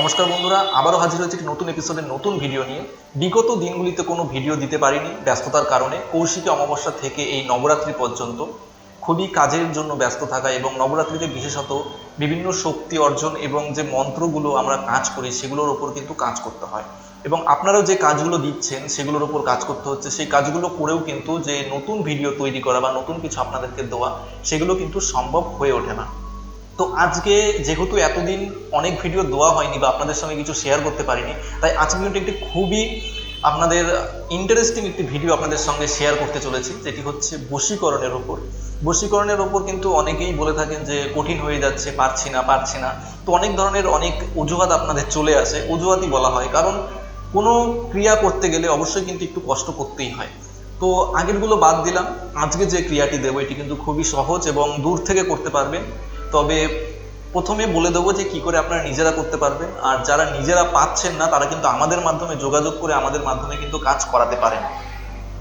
নমস্কার বন্ধুরা, আবারও হাজির হয়েছে একটি নতুন এপিসোডের নতুন ভিডিও নিয়ে। বিগত দিনগুলিতে কোনো ভিডিও দিতে পারিনি ব্যস্ততার কারণে। কৌশিকী অমাবস্যা থেকে এই নবরাত্রি পর্যন্ত খুবই কাজের জন্য ব্যস্ত থাকা এবং নবরাত্রিতে বিশেষত বিভিন্ন শক্তি অর্জন এবং যে মন্ত্রগুলো আমরা কাজ করি, সেগুলোর ওপর কিন্তু কাজ করতে হয়। এবং আপনারাও যে কাজগুলো দিচ্ছেন, সেগুলোর ওপর কাজ করতে হচ্ছে। সেই কাজগুলো করেও কিন্তু যে নতুন ভিডিও তৈরি করা বা নতুন কিছু আপনাদেরকে দেওয়া, সেগুলো কিন্তু সম্ভব হয়ে ওঠে না। তো আজকে যেহেতু এতদিন অনেক ভিডিও দেওয়া হয়নি বা আপনাদের সঙ্গে কিছু শেয়ার করতে পারিনি, তাই আজকে কিন্তু একটি খুবই আপনাদের ইন্টারেস্টিং একটি ভিডিও আপনাদের সঙ্গে শেয়ার করতে চলেছি, যেটি হচ্ছে বশীকরণের ওপর বশীকরণের ওপর কিন্তু অনেকেই বলে থাকেন যে কঠিন হয়ে যাচ্ছে, পারছি না পারছি না। তো অনেক ধরনের অনেক অজুহাত আপনাদের চলে আসে, অজুহাতই বলা হয়। কারণ কোনো ক্রিয়া করতে গেলে অবশ্যই কিন্তু একটু কষ্ট করতেই হয়। তো আগেরগুলো বাদ দিলাম, আজকে যে ক্রিয়াটি দেবো, এটি কিন্তু খুবই সহজ এবং দূর থেকে করতে পারবেন তবে প্রথমে বলে দেবো যে কি করে আপনারা নিজেরা করতে পারবেন, আর যারা নিজেরা পাচ্ছেন না, তারা কিন্তু আমাদের মাধ্যমে যোগাযোগ করে আমাদের মাধ্যমে কিন্তু কাজ করাতে পারেন।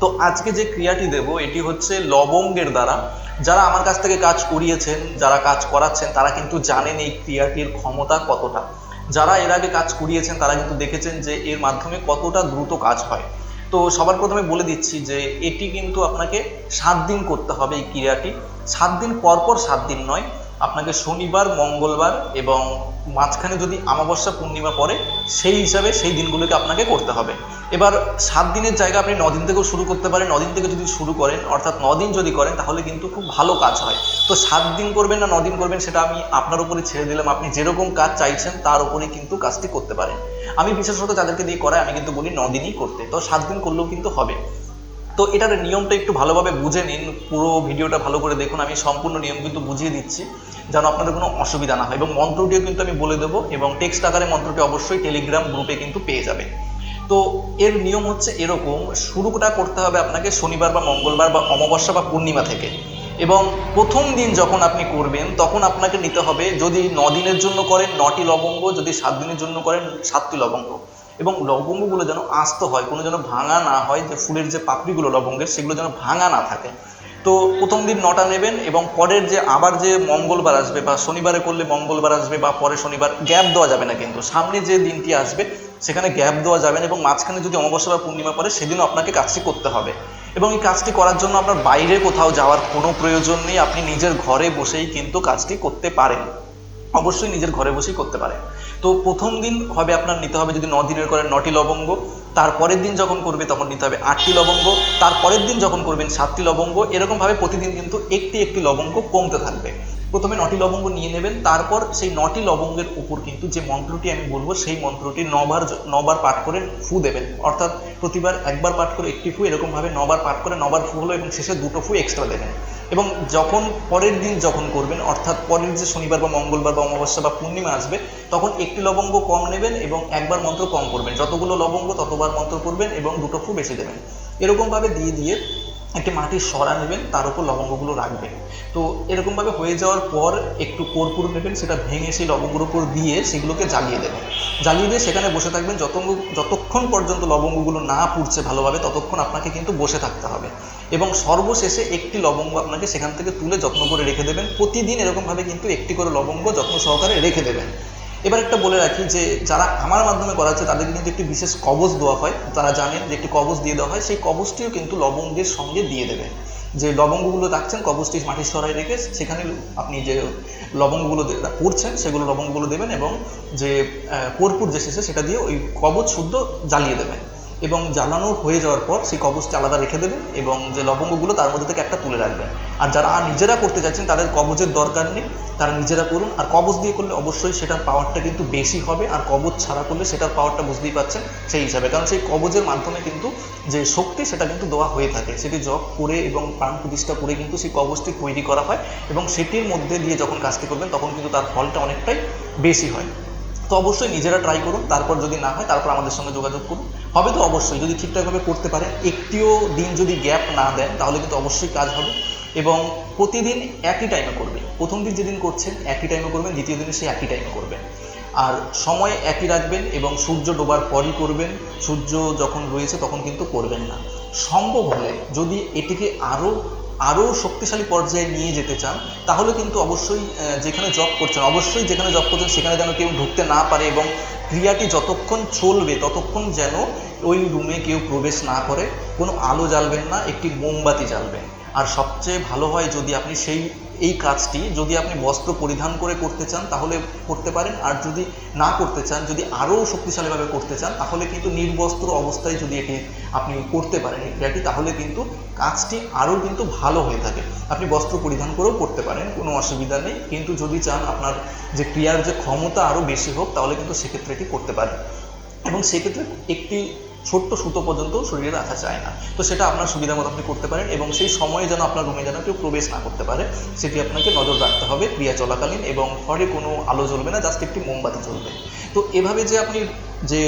তো আজকে যে ক্রিয়াটি দেব, এটি হচ্ছে লবঙ্গের দ্বারা। যারা আমার কাছ থেকে কাজ করিয়েছেন, যারা কাজ করাচ্ছেন, তারা কিন্তু জানেন এই ক্রিয়াটির ক্ষমতা কতটা। যারা এর আগে কাজ করিয়েছেন, তারা কিন্তু দেখেছেন যে এর মাধ্যমে কতটা দ্রুত কাজ হয়। তো সবার প্রথমে বলে দিচ্ছি যে এটি কিন্তু আপনাকে সাত দিন করতে হবে এই ক্রিয়াটি। সাত দিন পর পর সাত দিন নয় আপনাকে শনিবার, মঙ্গলবার এবং মাঝখানে যদি আমাবস্যা পূর্ণিমা পড়ে, সেই হিসাবে সেই দিনগুলোকে আপনাকে করতে হবে। এবার সাত দিনের জায়গা আপনি নদিন থেকেও শুরু করতে পারেন। নদিন থেকে যদি শুরু করেন, অর্থাৎ নদিন যদি করেন, তাহলে কিন্তু খুব ভালো কাজ হয়। তো সাত দিন করবেন না নদিন করবেন, সেটা আমি আপনার উপরে ছেড়ে দিলাম। আপনি যেরকম কাজ চাইছেন, তার উপরেই কিন্তু কাজটি করতে পারেন। আমি বিশেষত যাদেরকে দিয়ে করাই, আমি কিন্তু বলি নদিনই করতে। তো সাত দিন করলেও কিন্তু হবে। তো এটার নিয়মটা একটু ভালোভাবে বুঝে নিন, পুরো ভিডিওটা ভালো করে দেখুন, আমি সম্পূর্ণ নিয়ম কিন্তু বুঝিয়ে দিচ্ছি, যেন আপনাদের কোনো অসুবিধা না হয়। এবং মন্ত্রটিও কিন্তু আমি বলে দেবো, এবং টেক্সট আকারে মন্ত্রটি অবশ্যই টেলিগ্রাম গ্রুপে কিন্তু পেয়ে যাবে। তো এর নিয়ম হচ্ছে এরকম, শুরুটা করতে হবে আপনাকে শনিবার বা মঙ্গলবার বা অমাবস্যা বা পূর্ণিমা থেকে। এবং প্রথম দিন যখন আপনি করবেন, তখন আপনাকে নিতে হবে যদি ন দিনের জন্য করেন, নটি লবঙ্গ, যদি সাত দিনের জন্য করেন, সাতটি লবঙ্গ। এবং লবঙ্গগুলো যেন আস্ত হয়, কোনো যেন ভাঙা না হয়, যে ফুলের যে পাপড়িগুলো লবঙ্গের, সেগুলো যেন ভাঙা না থাকে। তো প্রথম দিন নটা নেবেন এবং পরের যে আবার যে মঙ্গলবার আসবে বা শনিবারে করলে মঙ্গলবার আসবে বা পরে শনিবার গ্যাপ দেওয়া যাবে না কিন্তু, সামনে যে দিনটি আসবে সেখানে গ্যাপ দেওয়া যাবে না এবং মাঝখানে যদি অমাবস্যা বা পূর্ণিমা পড়ে সেদিনও আপনাকে কাজটি করতে হবে। এবং এই কাজটি করার জন্য আপনার বাইরে কোথাও যাওয়ার কোনো প্রয়োজন নেই, আপনি নিজের ঘরে বসেই কিন্তু কাজটি করতে পারেন। অবশ্যই নিজের ঘরে বসেই করতে পারে। তো প্রথম দিন হবে আপনার নিতে হবে যদি ন দিনের করেন নটি লবঙ্গ তারপরের দিন যখন করবে তখন নিতে হবে আটটি লবঙ্গ তারপরের দিন যখন করবেন সাতটি লবঙ্গ, এরকমভাবে প্রতিদিন কিন্তু একটি একটি লবঙ্গ কমতে থাকবে। প্রথমে নটি লবঙ্গ নিয়ে নেবেন, তারপর সেই নটি লবঙ্গের উপর কিন্তু যে মন্ত্রটি আমি বলব, সেই মন্ত্রটি নবার নবার পাঠ করে ফু দেবেন। অর্থাৎ প্রতিবার একবার পাঠ করে একটি ফু, এরকমভাবে নবার পাঠ করে নবার ফু হলো এবং শেষে দুটো ফু এক্সট্রা দেবেন। এবং যখন পরের দিন যখন করবেন, অর্থাৎ পরের যে শনিবার বা মঙ্গলবার বা অমাবস্যা বা পূর্ণিমা আসবে, তখন একটি লবঙ্গ কম নেবেন এবং একবার মন্ত্র কম করবেন। যতগুলো লবঙ্গ ততবার মন্ত্র করবেন এবং দুটো ফু বেশি দেবেন। এরকমভাবে দিয়ে দিয়ে একটি মাটির সরা নেবেন, তার উপর লবঙ্গগুলো রাখবেন। তো এরকমভাবে হয়ে যাওয়ার পর একটু কর্পূর নেবেন, সেটা ভেঙে সেই লবঙ্গের উপর দিয়ে সেগুলোকে জ্বালিয়ে দেবেন। জ্বালিয়ে দিয়ে সেখানে বসে থাকবেন যত যতক্ষণ পর্যন্ত লবঙ্গগুলো না পুড়ছে ভালোভাবে, ততক্ষণ আপনাকে কিন্তু বসে থাকতে হবে। এবং সর্বশেষে একটি লবঙ্গ আপনাকে সেখান থেকে তুলে যত্ন করে রেখে দেবেন। প্রতিদিন এরকমভাবে কিন্তু একটি করে লবঙ্গ যত্ন সহকারে রেখে দেবেন। এবার একটা বলে রাখি যে, যারা আমার মাধ্যমে করা করাচ্ছে, তাদের কিন্তু একটি বিশেষ কবজ দেওয়া হয়। তারা জানেন যে একটি কবজ দিয়ে দেওয়া হয়। সেই কবজটিও কিন্তু লবঙ্গের সঙ্গে দিয়ে দেবেন যে লবঙ্গগুলো রাখছেন, কবজটি মাটির সরাই রেখে সেখানে আপনি যে লবঙ্গগুলো পড়ছেন, সেগুলো লবঙ্গগুলো দেবেন এবং যে কর্পূর যে শেষে সেটা দিয়ে ওই কবজ শুদ্ধ জ্বালিয়ে দেবেন। এবং জ্বালানো হয়ে যাওয়ার পর সেই কবচটা আলাদা রেখে দেবেন এবং যে লবঙ্গগুলো তার মধ্যে থেকে একটা তুলে রাখবেন আর যারা নিজেরা করতে চাইছেন তাদের কবচের দরকার নেই। তারা নিজেরা করুন। আর কবচ দিয়ে করলে অবশ্যই সেটার পাওয়ারটা কিন্তু বেশি হবে। আর কবচ ছাড়া করলে সেটার পাওয়ারটা বুঝতেই পাচ্ছেন সেই হিসাবে। কারণ সেই কবচের মাধ্যমে কিন্তু যে শক্তি, সেটা কিন্তু দেওয়া হয়ে থাকে। সেটি জপ করে এবং প্রাণ প্রতিষ্ঠা করে কিন্তু সেই কবচটি তৈরি করা হয় এবং সেটির মধ্যে দিয়ে যখন কাজটি করবেন, তখন কিন্তু তার ফলটা অনেকটাই বেশি হয়। তো অবশ্যই নিজেরা ট্রাই করুন, তারপর যদি না হয় তারপর আমাদের সঙ্গে যোগাযোগ করুন। হবে তো অবশ্যই, যদি ঠিকঠাকভাবে করতে পারেন একটিও দিন যদি গ্যাপ না দেন, তাহলে কিন্তু অবশ্যই কাজ হবে। এবং প্রতিদিন একই টাইমে করবেন। প্রথম দিন যেদিন করছেন, একই টাইমে করবেন, দ্বিতীয় দিনে সেই একই টাইমে করবেন। আর সময় একই রাখবেন এবং সূর্য ডোবার পরই করবেন। সূর্য যখন রয়েছে তখন কিন্তু করবেন না। সম্ভব হলে যদি এটিকে আরও আরও শক্তিশালী পর্যায়ে নিয়ে যেতে চান, তাহলে কিন্তু অবশ্যই যেখানে জব করছেন, অবশ্যই যেখানে জব করছেন, সেখানে যেন কেউ ঢুকতে না পারে এবং ক্রিয়াটি যতক্ষণ চলবে, ততক্ষণ যেন ওই রুমে কেউ প্রবেশ না করে, কোনো আলো জ্বালবেন না, একটি মোমবাতি জ্বালবেন। আর সবচেয়ে ভালো হয় যদি আপনি সেই, এই কাজটি যদি আপনি বস্ত্র পরিধান করে করতে চান, তাহলে করতে পারেন। আর যদি না করতে চান, যদি আরও শক্তিশালীভাবে করতে চান, তাহলে কিন্তু নির্বস্ত্র অবস্থায় যদি এটি আপনি করতে পারেন, এই ক্রিয়াটি, তাহলে কিন্তু কাজটি আরও কিন্তু ভালো হয়ে থাকে। আপনি বস্ত্র পরিধান করেও করতে পারেন, কোনো অসুবিধা নেই। কিন্তু যদি চান আপনার যে ক্রিয়ার যে ক্ষমতা আরও বেশি হোক, তাহলে কিন্তু সেক্ষেত্রে এটি করতে পারেন। এবং সেক্ষেত্রে একটি ছোট্ট সুতো পর্যন্ত শরীরে রাখা যায় না। তো সেটা আপনার সুবিধা মতো আপনি করতে পারেন এবং সেই সময়ে যেন আপনার রুমে যেন কেউ প্রবেশ না করতে পারে, সেটি আপনাকে নজর রাখতে হবে ক্রিয়া চলাকালীন এবং ঘরে কোনো আলো জ্বলবে না, জাস্ট একটি মোমবাতি জ্বলবে। তো এভাবে যে আপনি যে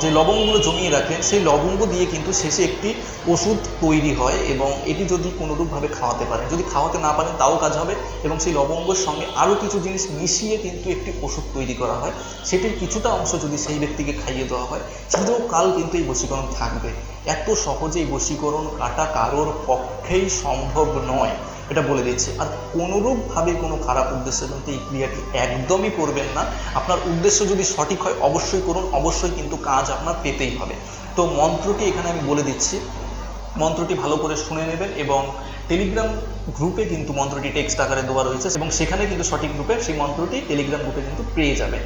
যে লবঙ্গগুলো জমিয়ে রাখেন, সেই লবঙ্গ দিয়ে কিন্তু শেষে একটি ওষুধ তৈরি হয় এবং এটি যদি কোনোরূপভাবে খাওয়াতে পারেন। যদি খাওয়াতে না পারেন, তাও কাজ হবে এবং সেই লবঙ্গের সঙ্গে আরও কিছু জিনিস মিশিয়ে কিন্তু একটি ওষুধ তৈরি করা হয়। সেটির কিছুটা অংশ যদি সেই ব্যক্তিকে খাইয়ে দেওয়া হয় চিরকাল কিন্তু এই বশীকরণ থাকবে। এত সহজেই বশীকরণ কাটা কারোর পক্ষেই সম্ভব নয়। এটা বলে দিচ্ছি। আর কোনোরূপভাবে কোনো খারাপ উদ্দেশ্যে কিন্তু এই ক্রিয়াটি একদমই করবেন না। আপনার উদ্দেশ্য যদি সঠিক হয়, অবশ্যই করুন, অবশ্যই কিন্তু কাজ আপনার পেতেই হবে। তো মন্ত্রটি এখানে আমি বলে দিচ্ছি। মন্ত্রটি ভালো করে শুনে নেবেন এবং টেলিগ্রাম গ্রুপে কিন্তু মন্ত্রটি টেক্সট আকারে দেওয়া রয়েছে এবং সেখানে কিন্তু সঠিক গ্রুপে সেই মন্ত্রটি টেলিগ্রাম গ্রুপে কিন্তু পেয়ে যাবেন।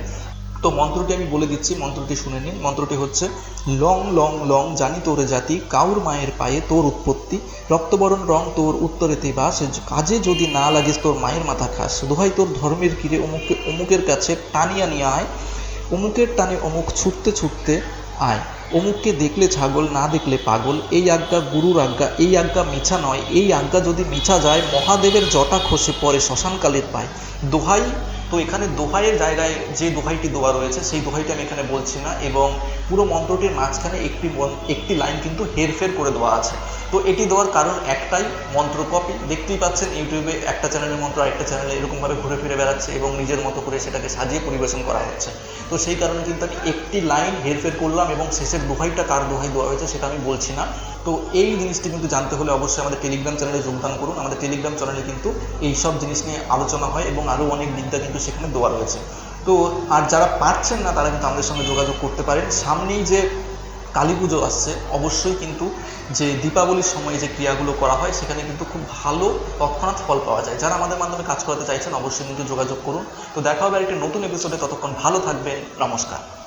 তো মন্ত্রটি আমি বলে দিচ্ছি, মন্ত্রটি শুনে নিন। মন্ত্রটি হচ্ছে, লং লং লং জানি তোর জাতি, কাউর মায়ের পায়ে তোর উৎপত্তি। রক্তবরণ রং তোর উত্তরেতে বাস কাজে যদি না লাগিস তোর মায়ের মাথা খাস। দোহাই তোর ধর্মের কিরে অমুকে, অমুকের কাছে টানিয়া নিয়ে আয়। অমুকের টানে অমুক ছুটতে ছুটতে আয়। অমুককে দেখলে ছাগল, না দেখলে পাগল। এই আজ্ঞা গুরুর আজ্ঞা, এই আজ্ঞা মিছা নয়। এই আজ্ঞা যদি মিছা যায়, মহাদেবের জটা খসে পরে শ্মশানকালের পায়। দোহাই তো এখানে দোহাইয়ের জায়গায় যে দোহাইটি দেওয়া রয়েছে, সেই দোহাইটি আমি এখানে বলছি না এবং পুরো মন্ত্রটির মাঝখানে একটি একটি লাইন কিন্তু হেরফের করে দেওয়া আছে। তো এটি দেওয়ার কারণ একটাই, মন্ত্র কপি। দেখতেই পাচ্ছেন ইউটিউবে একটা চ্যানেলের মন্ত্র, আরেকটা চ্যানেলে এরকমভাবে ঘুরে ফিরে বেড়াচ্ছে এবং নিজের মতো করে সেটাকে সাজিয়ে পরিবেশন করা হচ্ছে। তো সেই কারণে কিন্তু আমি একটি লাইন হেরফের করলাম এবং শেষের দোহাইটা কার দোহাই দেওয়া হয়েছে সেটা আমি বলছি না। তো এই জিনিসটি কিন্তু জানতে হলে অবশ্যই আমাদের টেলিগ্রাম চ্যানেলে যোগদান করুন। আমাদের টেলিগ্রাম চ্যানেলে কিন্তু এই সব জিনিস নিয়ে আলোচনা হয় এবং আরও অনেক বিদ্যা কিন্তু সেখানে দেওয়া রয়েছে। তো আর যারা পারছেন না, তারা কিন্তু আমাদের সঙ্গে যোগাযোগ করতে পারেন। সামনেই যে কালী পুজো আসছে, অবশ্যই কিন্তু যে দীপাবলির সময় যে ক্রিয়াগুলো করা হয়, সেখানে কিন্তু খুব ভালো তৎক্ষণাৎ ফল পাওয়া যায়। যারা আমাদের মাধ্যমে কাজ করাতে চাইছেন, অবশ্যই কিন্তু যোগাযোগ করুন। তো দেখা হবে আরেকটি নতুন এপিসোডে ততক্ষণ ভালো থাকবেন। নমস্কার।